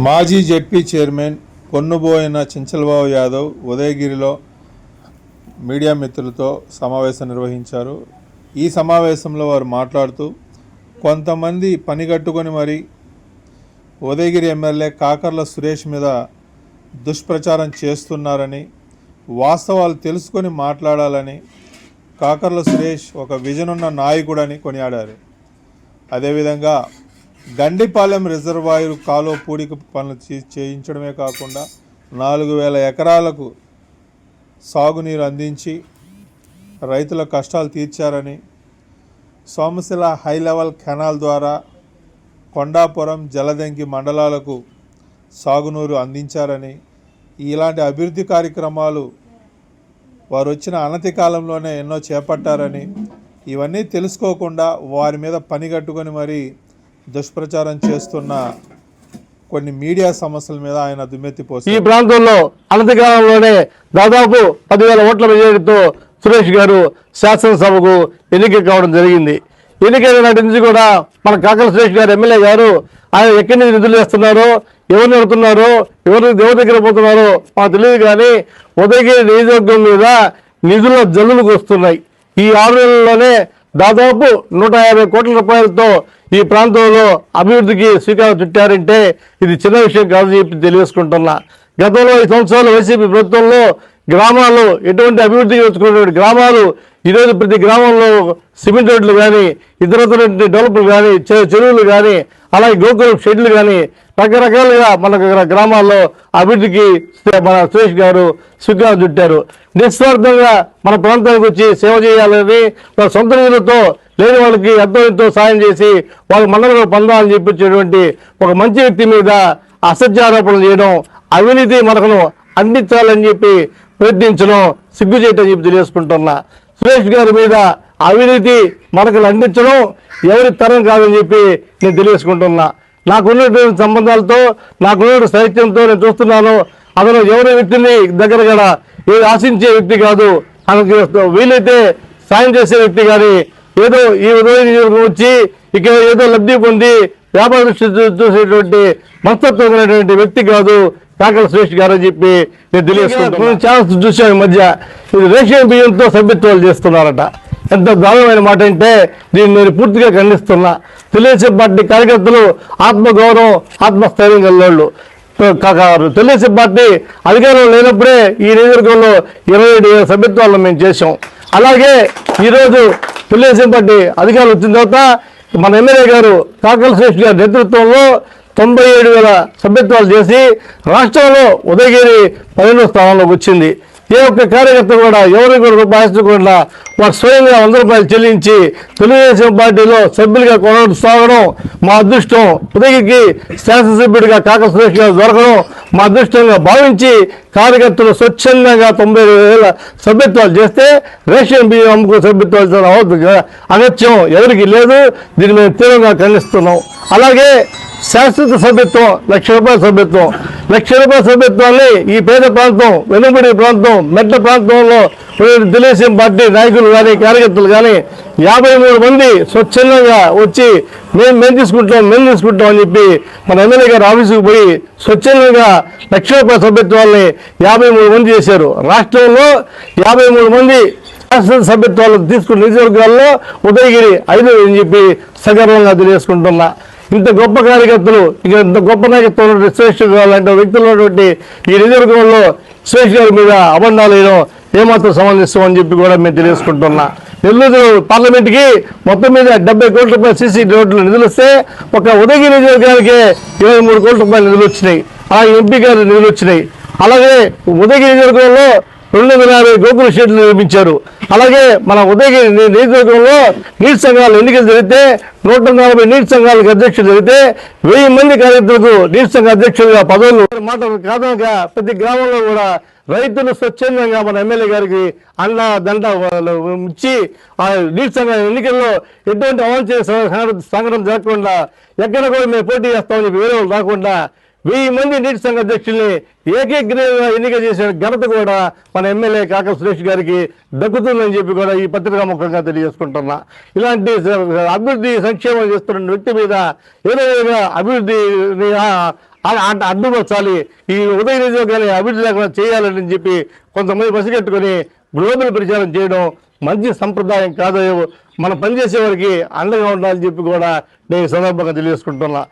మాజీ ZP chairman Ponnuboina Chinchalababu Yadav ఉదయగిరిలో media మిత్రులతో సమావేశం నిర్వహించారు. ఈ సమావేశంలో వారు మాట్లాడుతూ కొంతమంది పనిగట్టుకొని మరి ఉదయగిరి ఎమ్మెల్యే కాకర్ల సురేష్ మీద దుష్ప్రచారం చేస్తున్నారని వాస్తవాలు తెలుసుకొని మాట్లాడాలని కాకర్ల సురేష్ ఒక విజన్ ఉన్న నాయకుడని కొనియాడారు. అదేవిధంగా గండిపాలెం రిజర్వాయర్ కాలువ పూడిక పనులు చే- చేయించడమే కాకుండా నాలుగు వేల ఎకరాలకు సాగునీరు అందించి రైతుల కష్టాలు తీర్చారని సోమశిల హై లెవెల్ కెనాల్ ద్వారా కొండాపురం జలదంకి మండలాలకు సాగునీరు అందించారని ఇలాంటి అభివృద్ధి కార్యక్రమాలు వారు వచ్చిన అనతి కాలంలోనే ఎన్నో చేపట్టారని ఇవన్నీ తెలుసుకోకుండా వారి మీద పని కట్టుకొని మరి దుష్ప్రచారం చేస్తున్న కొన్ని మీడియా సమస్యల మీద ఆయన దుమ్మెత్తి ఈ ప్రాంతంలో అనతికాలంలోనే దాదాపు పదివేల ఓట్ల మెజారిటీతో సురేష్ గారు శాసనసభకు ఎన్నిక కావడం జరిగింది. ఎన్నికైన నాటి నుంచి కూడా మన కాకల సురేష్ గారు ఎమ్మెల్యే గారు ఆయన ఎక్కడి నుంచి నిధులు వేస్తున్నారో ఎవరిని అడుగుతున్నారో ఎవరు ఎవరి దగ్గర పోతున్నారో మాకు తెలియదు కానీ ఉదయగిరి నియోజకవర్గం మీద నిధుల జల్లులకు వస్తున్నాయి. ఈ ఆరు నెలల్లోనే దాదాపు నూట యాభై కోట్ల రూపాయలతో ఈ ప్రాంతంలో అభివృద్ధికి శ్రీకారం చుట్టారంటే ఇది చిన్న విషయం కాదు చెప్పి తెలియజేసుకుంటున్నా. గతంలో ఈ సంవత్సరాలు వైసీపీ ప్రభుత్వంలో గ్రామాలు ఎటువంటి అభివృద్ధికి వచ్చుకున్నటువంటి గ్రామాలు ఈరోజు ప్రతి గ్రామంలో సిమెంట్ రోడ్లు కానీ ఇతరత్ర డెవలప్లు కానీ చెరువులు కానీ అలాగే గోకులం షెడ్లు కానీ రకరకాలుగా మన గ్రామాల్లో అభివృద్ధికి మన సురేష్ గారు శ్రీకారం చుట్టారు. నిస్వార్థంగా మన ప్రాంతానికి వచ్చి సేవ చేయాలని తన సొంత నిధులతో లేని వాళ్ళకి ఎంతో ఎంతో సాయం చేసి వాళ్ళ మండలంలో పొందాలని చెప్పించేటువంటి ఒక మంచి వ్యక్తి మీద అసత్యారోపణలు చేయడం అవినీతి మనకును అందించాలని చెప్పి ప్రయత్నించడం సిగ్గు చేయటం చెప్పి తెలియజేసుకుంటున్నా. సురేష్ గారి మీద అవినీతి మనకులు అందించడం ఎవరి తరం కాదని చెప్పి నేను తెలియజేసుకుంటున్నా. నాకున్నటువంటి సంబంధాలతో నాకున్న సాహిత్యంతో నేను చూస్తున్నాను. అతను ఎవరి వ్యక్తిని దగ్గర కూడా ఏది ఆశించే వ్యక్తి కాదు. అతనికి వీలైతే సాయం చేసే వ్యక్తి కానీ ఏదో ఈ ఉదయం వచ్చి ఇక్కడ ఏదో లబ్ధి పొంది వ్యాపార దృష్టి చూసేటువంటి మనస్తత్వమైనటువంటి వ్యక్తి కాదు కాకల శ్రేష్ఠ గారు అని చెప్పి నేను తెలియజేసుకుంటున్నాను చాలా చూసాం ఈ మధ్య. ఇది రేషన్ బియ్యంతో సభ్యత్వాలు చేస్తున్నారట. ఎంత గౌరవమైన మాట అంటే దీన్ని నేను పూర్తిగా ఖండిస్తున్నా. తెలుగుదేశం పార్టీ కార్యకర్తలు ఆత్మగౌరవం ఆత్మస్థైర్యం గలవాళ్ళు. కాకారు తెలుగుదేశం పార్టీ అధికారంలో లేనప్పుడే ఈ నియోజకవర్గంలో ఇరవై ఏడు వేల సభ్యత్వాలను మేము చేసాం అలాగే ఈరోజు తెలుగుదేశం పార్టీ అధికారులు వచ్చిన తర్వాత మన ఎమ్మెల్యే గారు కాకల శ్రేష్ గారి నేతృత్వంలో తొంభై ఏడు వేల సభ్యత్వాలు చేసి రాష్ట్రంలో ఉదయగిరి పన్నెండో స్థానంలోకి వచ్చింది. ఏ ఒక్క కార్యకర్త కూడా ఎవరికి కూడా రూపాయించకుండా వారు స్వయంగా వంద రూపాయలు చెల్లించి తెలుగుదేశం పార్టీలో సభ్యులుగా కొనసాగడం మా అదృష్టం. ఉదయగిరికి శాసనసభ్యుడిగా కాక సురేష్ గారు దొరకడం మా అదృష్టంగా భావించి కార్యకర్తలు స్వచ్ఛందంగా తొంభై వేల సభ్యత్వాలు చేస్తే రేషన్ బియ్యం అమ్ముకు సభ్యత్వాలు చేయడం అగత్యం. ఎవరికి లేదు దీన్ని మేము తీవ్రంగా ఖండిస్తున్నాం. అలాగే శాశ్వత సభ్యత్వం లక్ష రూపాయల సభ్యత్వం. లక్ష రూపాయల సభ్యత్వాన్ని ఈ పేద ప్రాంతం వెనుబడి ప్రాంతం మెట్ట ప్రాంతంలో తెలుగుదేశం పార్టీ నాయకులు కానీ కార్యకర్తలు కానీ యాభై మూడు మంది స్వచ్ఛందంగా వచ్చి మేము మేము తీసుకుంటాం మేము తీసుకుంటాం అని చెప్పి మన ఎమ్మెల్యే గారు ఆఫీసుకు పోయి స్వచ్ఛందంగా లక్ష రూపాయల సభ్యత్వాన్ని యాభై మూడు మంది చేశారు. రాష్ట్రంలో యాభై మూడు మంది శాసన సభ్యత్వాలు తీసుకున్న నియోజకవర్గాల్లో ఉదయగిరి ఐదు అని చెప్పి సగర్వంగా తెలియజేసుకుంటున్నా. ఇంత గొప్ప కార్యకర్తలు ఇక ఇంత గొప్ప నాయకత్వం ఉన్నటువంటి శ్రేష్ఠ గారు లాంటి వ్యక్తులు ఉన్నటువంటి ఈ నియోజకవర్గంలో శ్రేష్ఠ గారి మీద అబంధాలు వేయడం ఏమాత్రం సంబంధిస్తామని చెప్పి కూడా మేము తెలియజేసుకుంటున్నా. నెల్లూరు పార్లమెంట్కి మొత్తం మీద డెబ్బై కోట్ల రూపాయలు సీసీ రోడ్లు నిధులు వస్తే ఒక ఉదయగిరి నియోజకవర్గానికి ఇరవై మూడు కోట్ల రూపాయలు నిధులు వచ్చినాయి. అలాగే ఎంపీ గారి నిధులు వచ్చినాయి. అలాగే ఉదయగిరి నియోజకవర్గంలో రెండు వందల యాభై గోకుల షెడ్లు నిర్మించారు. అలాగే మన ఉదయగిరి నియోజకవర్గంలో నీటి సంఘాలు ఎన్నికలు జరిగితే నూట నలభై నీటి సంఘాలకు అధ్యక్షులు జరిగితే వెయ్యి మంది కార్యకర్తలకు నీటి సంఘ అధ్యక్షులుగా పదవులు. మాట కాదనగా ప్రతి గ్రామంలో కూడా రైతులు స్వచ్ఛందంగా మన ఎమ్మెల్యే గారికి అండ దండ ఇచ్చి ఆ నీటి సంఘ ఎన్నికల్లో ఎటువంటి అవాంఛనీయ సంఘటన- సంఘటన జరగకుండా ఎక్కడ కూడా మేము పోటీ చేస్తామని చెప్పి వేరే రాకుండా వెయ్యి మంది నీటి సంఘ అధ్యక్షుల్ని ఏకీగ్రీవంగా ఎన్నిక చేసిన ఘనత కూడా మన ఎమ్మెల్యే కాక సురేష్ గారికి దక్కుతుందని చెప్పి కూడా ఈ పత్రికా ముఖంగా తెలియజేసుకుంటున్నా. ఇలాంటి అభివృద్ధి సంక్షేమం చేస్తున్న వ్యక్తి మీద ఏదో విధంగా అభివృద్ధిని ఆ, అడ్డుపరచాలి ఈ ఉదయ నియోజకవర్గాన్ని అభివృద్ధి లేకుండా చేయాలని చెప్పి కొంతమంది పసిగట్టుకొని గ్లోబల్ ప్రచారం చేయడం మంచి సంప్రదాయం కాదో మనం పనిచేసే వారికి అండగా ఉండాలని చెప్పి కూడా నేను సందర్భంగా తెలియజేసుకుంటున్నా.